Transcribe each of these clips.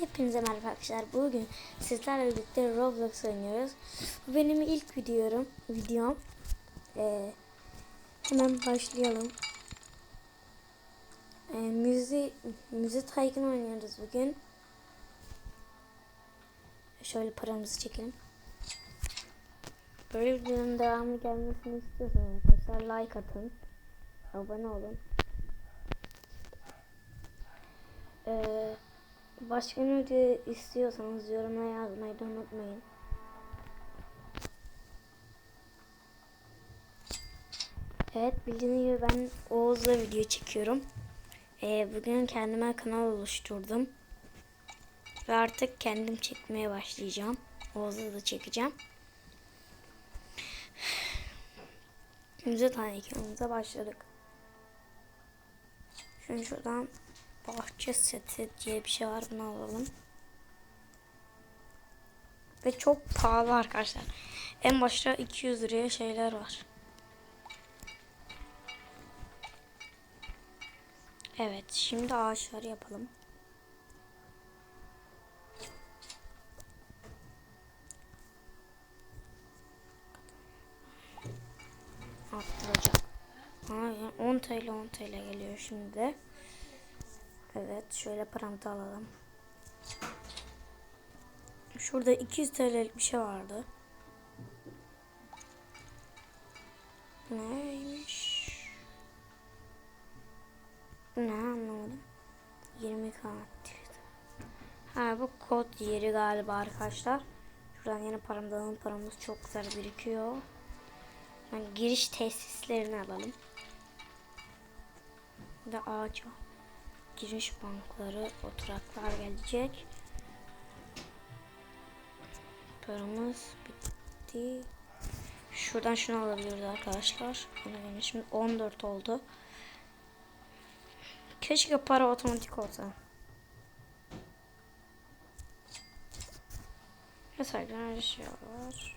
Hepinize merhaba arkadaşlar. Bugün sizlerle birlikte Roblox oynuyoruz. Bu benim ilk videom. Videom. Ee, hemen başlayalım. Ee, müzi müzi Tycoon oynuyoruz bugün. Şöyle paramızı çekelim. Böyle videonun devamı gelmesini istiyorsanız arkadaşlar like atın. Abone olun. Ee, başka ne video istiyorsanız yorumlara yazmayı da unutmayın. Evet bildiğiniz gibi ben Oğuz'la video çekiyorum. Ee, bugün kendime kanal oluşturdum. Ve artık kendim çekmeye başlayacağım. Oğuz'la da çekeceğim. Müze tanıkımıza başladık. Şimdi şuradan bahçe seti diye bir şey var bunu alalım. Ve çok pahalı arkadaşlar. En başta 200 liraya şeyler var. Evet şimdi ağaçları yapalım. Arttıracak. Aynen 10 TL 10 TL geliyor şimdi. Evet şöyle paramı da alalım. Şurada 200 TL'lik bir şey vardı. Neymiş? Ne anlamadım. 20 aktivite. Ha bu kod yeri galiba arkadaşlar. Şuradan yine paramdan alalım. Paramız çok güzel birikiyor. Yani giriş tesislerini alalım. Bir de ağaç var giriş bankları, oturaklar gelecek. Paramız bitti. Şuradan şunu alabiliyoruz arkadaşlar. Benim şimdi 14 oldu. Keşke para otomatik olsa. Mesela şey var.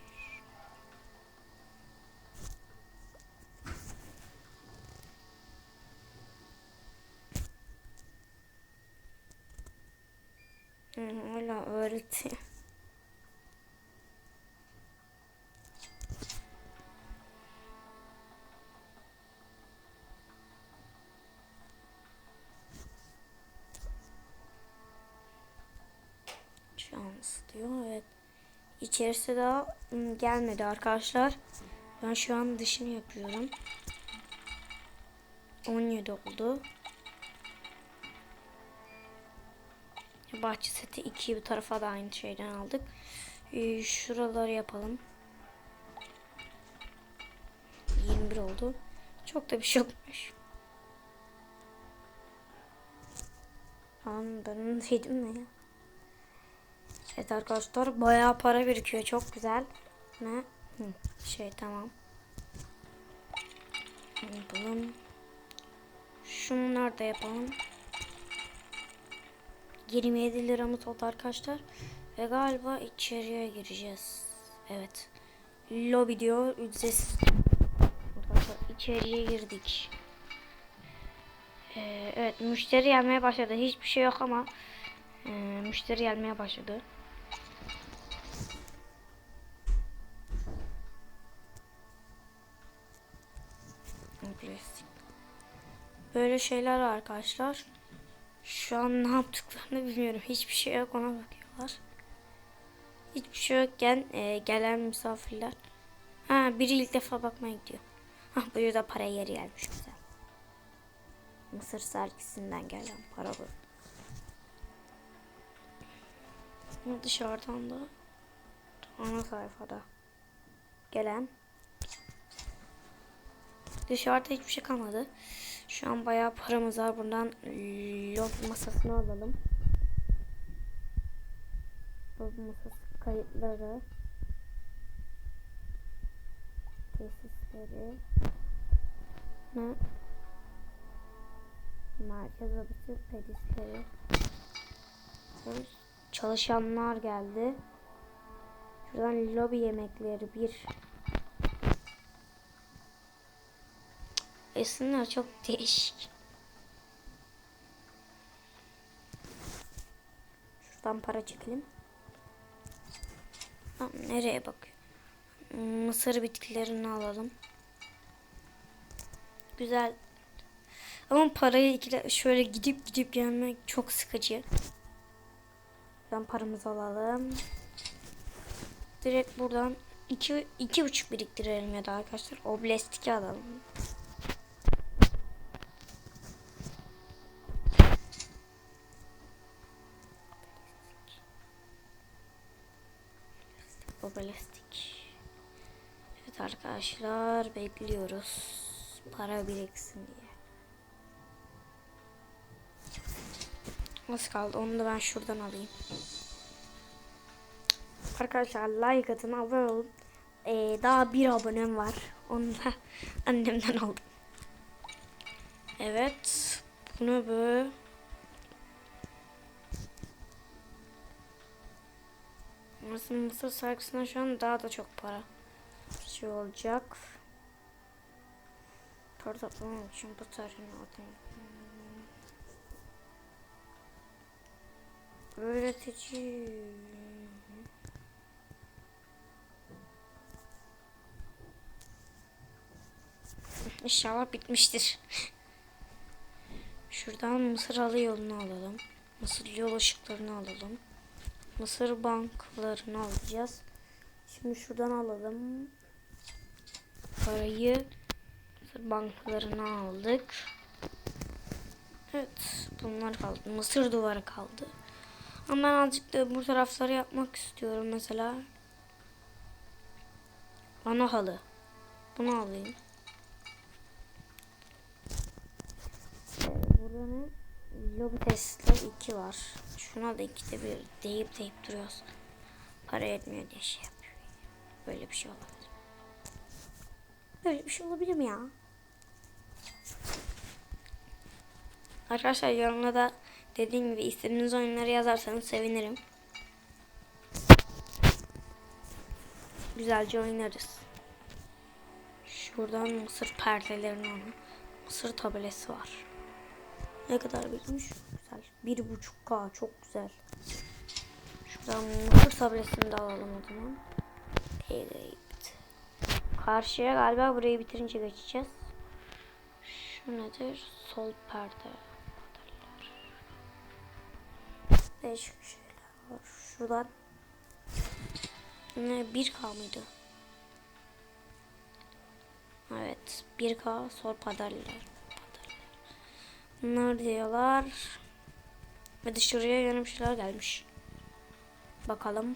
Öğretiyor. Şans diyor evet. İçerisi daha gelmedi arkadaşlar. Ben şu an dışını yapıyorum. 17 oldu. Bahçe seti 2 bir tarafa da aynı şeyden aldık. Ee, şuraları yapalım. 21 oldu. Çok da bir şey yokmuş. Tamam ben onu yedim mi ya? Evet arkadaşlar bayağı para birikiyor. Çok güzel. Ne? Hı, şey tamam. Yapalım. Şunları da yapalım. 27 liramız oldu arkadaşlar. Ve galiba içeriye gireceğiz. Evet. Lobby diyor ücretsiz. Arkadaşlar içeriye girdik. Ee, evet müşteri gelmeye başladı. Hiçbir şey yok ama e, müşteri gelmeye başladı. Böyle şeyler arkadaşlar. Şu an ne yaptıklarını bilmiyorum. Hiçbir şey yok ona bakıyorlar. Hiçbir şey yokken e, gelen misafirler. Ha biri ilk defa bakmaya gidiyor. Ha bu da para yeri gelmiş güzel. Mısır sergisinden gelen para bu. Dışarıdan da ana sayfada gelen dışarıda hiçbir şey kalmadı. Şu an bayağı paramız var. Buradan lob masasını alalım. Lob masası kayıtları. Tesisleri. Ne? Merkez odası pedisleri. Çalışanlar geldi. Şuradan lobi yemekleri bir Esinler çok değişik. Şuradan para çekelim. Tamam, nereye bakıyor? Mısır bitkilerini alalım. Güzel. Ama parayı ikile şöyle gidip gidip gelmek çok sıkıcı. Ben paramızı alalım. Direkt buradan iki, iki buçuk biriktirelim ya da arkadaşlar. Oblestiki alalım. Obelistik. Evet arkadaşlar bekliyoruz. Para biriksin diye. Nasıl kaldı? Onu da ben şuradan alayım. Arkadaşlar like atın, abone olun. Ee, daha bir abonem var. Onu da annemden aldım. Evet. Bunu böyle Aslında Mısır sargısına şu an daha da çok para şey olacak. Para toplamak için bu tarihin altını. Öğretici. İnşallah bitmiştir. Şuradan Mısır alı yolunu alalım. Mısır yol ışıklarını alalım. Mısır banklarını alacağız. Şimdi şuradan alalım. Parayı Mısır banklarına aldık. Evet bunlar kaldı. Mısır duvarı kaldı. Ama ben azıcık da bu tarafları yapmak istiyorum mesela. Ana halı. Bunu alayım. Burada ne? Lobi Tesla 2 var. Şuna da ikide bir deyip deyip duruyoruz. Para etmiyor diye şey yapıyor. Böyle bir şey olabilir. Böyle bir şey olabilir mi ya? Arkadaşlar yorumda da dediğim gibi istediğiniz oyunları yazarsanız sevinirim. Güzelce oynarız. Şuradan mısır perdelerini alın. Mısır tabelesi var. Ne kadar bitmiş? Güzel. Bir buçuk K çok güzel. Şuradan mısır tabelesini de alalım o zaman. Evet. Karşıya galiba burayı bitirince geçeceğiz. Şu nedir? Sol perde. Değişik şeyler var. Şuradan. Ne 1K mıydı? Evet. 1K sol padaller. Bunlar diyorlar. Ve dışarıya yeni bir şeyler gelmiş. Bakalım.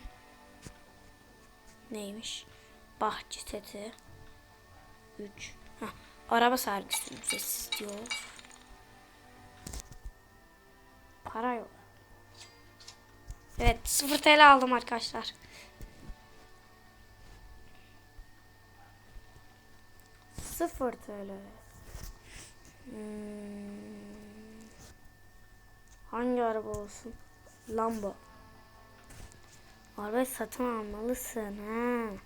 Neymiş? Bahçe seti. 3. Araba sergisi ücretsiz diyor. Para yok. Evet 0 TL aldım arkadaşlar. Sıfır TL. Hmm. Hangi araba olsun? Lambo. Arabayı satın almalısın ha.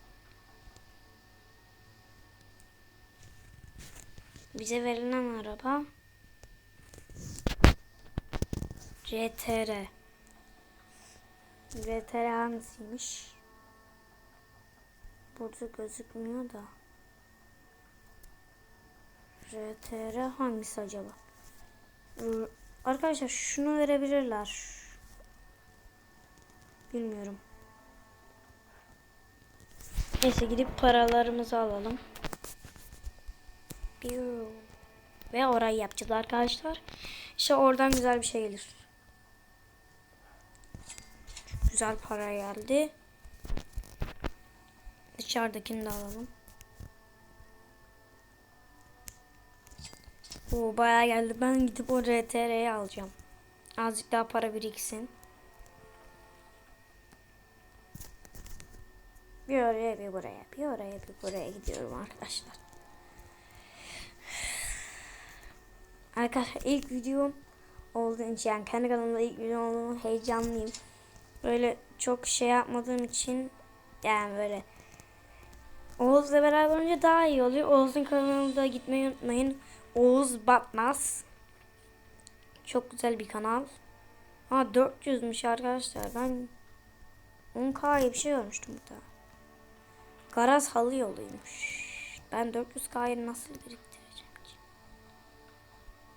Bize verilen araba CTR. CTR hangisiymiş? Burada gözükmüyor da. RTR hangisi acaba? Arkadaşlar şunu verebilirler. Bilmiyorum. Neyse gidip paralarımızı alalım. Ve orayı yapacağız arkadaşlar. İşte oradan güzel bir şey gelir. Güzel para geldi. Dışarıdakini de alalım. Oo bayağı geldi. Ben gidip o RTR'yi alacağım. Azıcık daha para biriksin. Bir oraya bir buraya. Bir oraya bir buraya gidiyorum arkadaşlar. Arkadaşlar ilk videom olduğu için yani kendi kanalımda ilk video olduğum heyecanlıyım. Böyle çok şey yapmadığım için yani böyle Oğuz'la beraber önce daha iyi oluyor. Oğuz'un kanalına gitmeyi unutmayın. Oğuz Batmaz. Çok güzel bir kanal. Ha 400'müş arkadaşlar. Ben 10K'ya bir şey görmüştüm burada. Garaz halı yoluymuş. Ben 400K'yı nasıl biriktireceğim ki?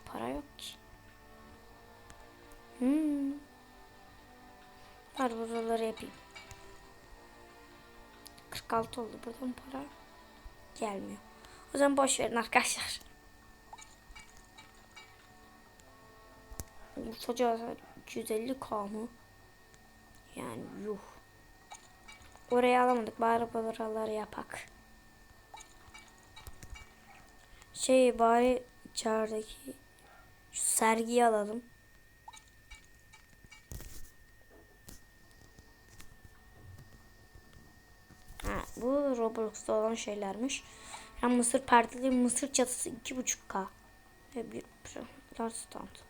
Para yok ki. Hmm. Var buraları yapayım. 46 oldu. Buradan para gelmiyor. O zaman boş verin arkadaşlar. Ortaca hasar 250k mı? Yani yuh. Oraya alamadık. Bari buraları yapak. Şey bari içerideki şu sergiyi alalım. Ha, bu Roblox'ta olan şeylermiş. Yani mısır perdeli mısır çatısı 2.5K. Ve bir large stand.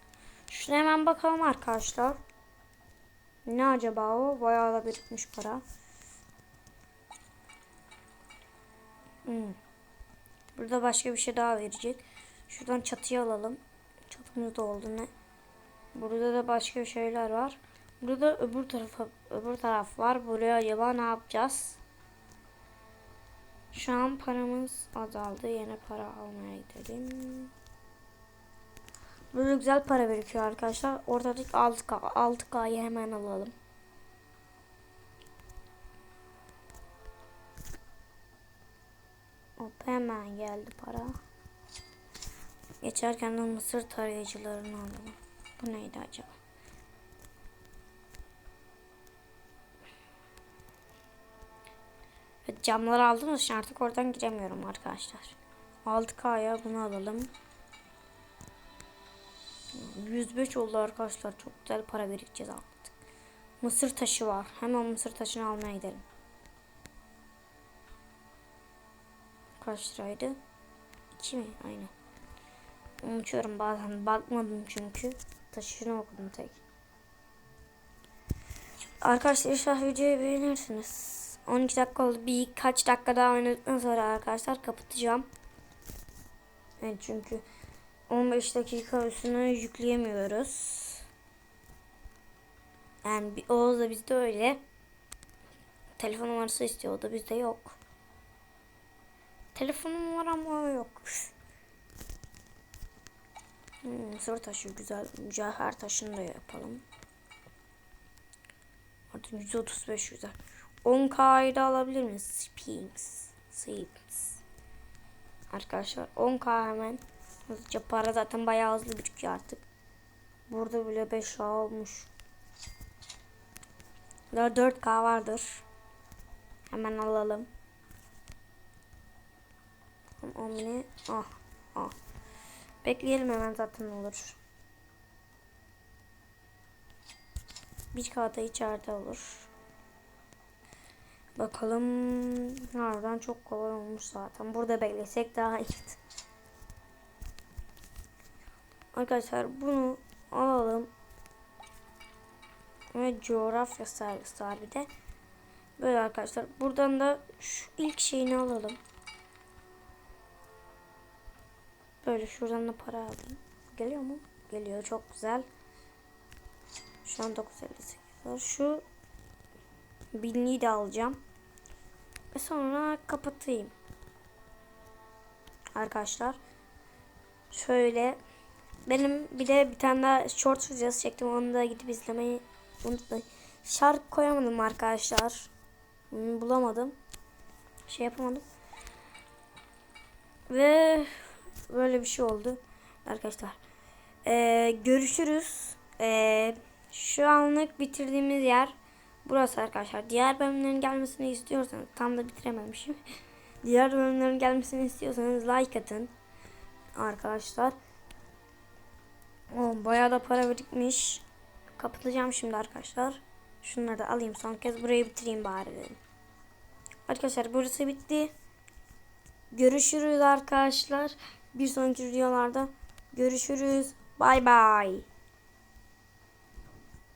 Şuna hemen bakalım arkadaşlar. Ne acaba o? Bayağı da birikmiş para. Hmm. Burada başka bir şey daha verecek. Şuradan çatıyı alalım. Çatımız da oldu ne? Burada da başka şeyler var. Burada öbür tarafa öbür taraf var. Buraya acaba ne yapacağız? Şu an paramız azaldı. Yine para almaya gidelim. Böyle güzel para birikiyor arkadaşlar. Ortadaki 6K. 6K'yı hemen alalım. Hop hemen geldi para. Geçerken de mısır tarayıcılarını alalım. Bu neydi acaba? Evet, camları aldım için artık oradan giremiyorum arkadaşlar. 6K'ya bunu alalım. 105 oldu arkadaşlar. Çok güzel para birikeceğiz artık. Mısır taşı var. Hemen mısır taşını almaya gidelim. Kaç liraydı? 2 mi? Aynen. Unutuyorum bazen. Bakmadım çünkü. Taşını okudum tek. Arkadaşlar inşallah videoyu beğenirsiniz. 12 dakika oldu. Birkaç dakika daha oynadıktan sonra arkadaşlar kapatacağım. Evet çünkü 15 dakika üstüne yükleyemiyoruz. Yani Oğuz da bizde öyle. Telefon numarası istiyor. O da bizde yok. Telefon numaram ama yok. Hmm, sır taşı güzel. Mücevher taşını da yapalım. Artık 135 güzel. 10K'yı da alabilir miyiz? Spinks. Spinks. Arkadaşlar 10K hemen. Hızlıca para zaten bayağı hızlı birikiyor artık. Burada bile 5K olmuş. Daha 4K vardır. Hemen alalım. Omni. Ah. Ah. Bekleyelim hemen zaten olur. Bir kağıda içeride olur. Bakalım. Harbiden çok kolay olmuş zaten. Burada beklesek daha iyi. Arkadaşlar bunu alalım. Ve coğrafya sergisi var bir de. Böyle arkadaşlar. Buradan da şu ilk şeyini alalım. Böyle şuradan da para alayım. Geliyor mu? Geliyor. Çok güzel. Şu an 958 var. Şu binliği de alacağım. Ve sonra kapatayım. Arkadaşlar. Şöyle benim bir de bir tane daha short videosu çektim. Onu da gidip izlemeyi unutmayın. Şarkı koyamadım arkadaşlar. Hmm, bulamadım. Şey yapamadım. Ve böyle bir şey oldu. Arkadaşlar. Ee, görüşürüz. Ee, şu anlık bitirdiğimiz yer burası arkadaşlar. Diğer bölümlerin gelmesini istiyorsanız tam da bitirememişim. Diğer bölümlerin gelmesini istiyorsanız like atın. Arkadaşlar. O bayağı da para birikmiş. Kapatacağım şimdi arkadaşlar. Şunları da alayım son kez burayı bitireyim bari dedim. Arkadaşlar burası bitti. Görüşürüz arkadaşlar. Bir sonraki videolarda görüşürüz. Bay bay.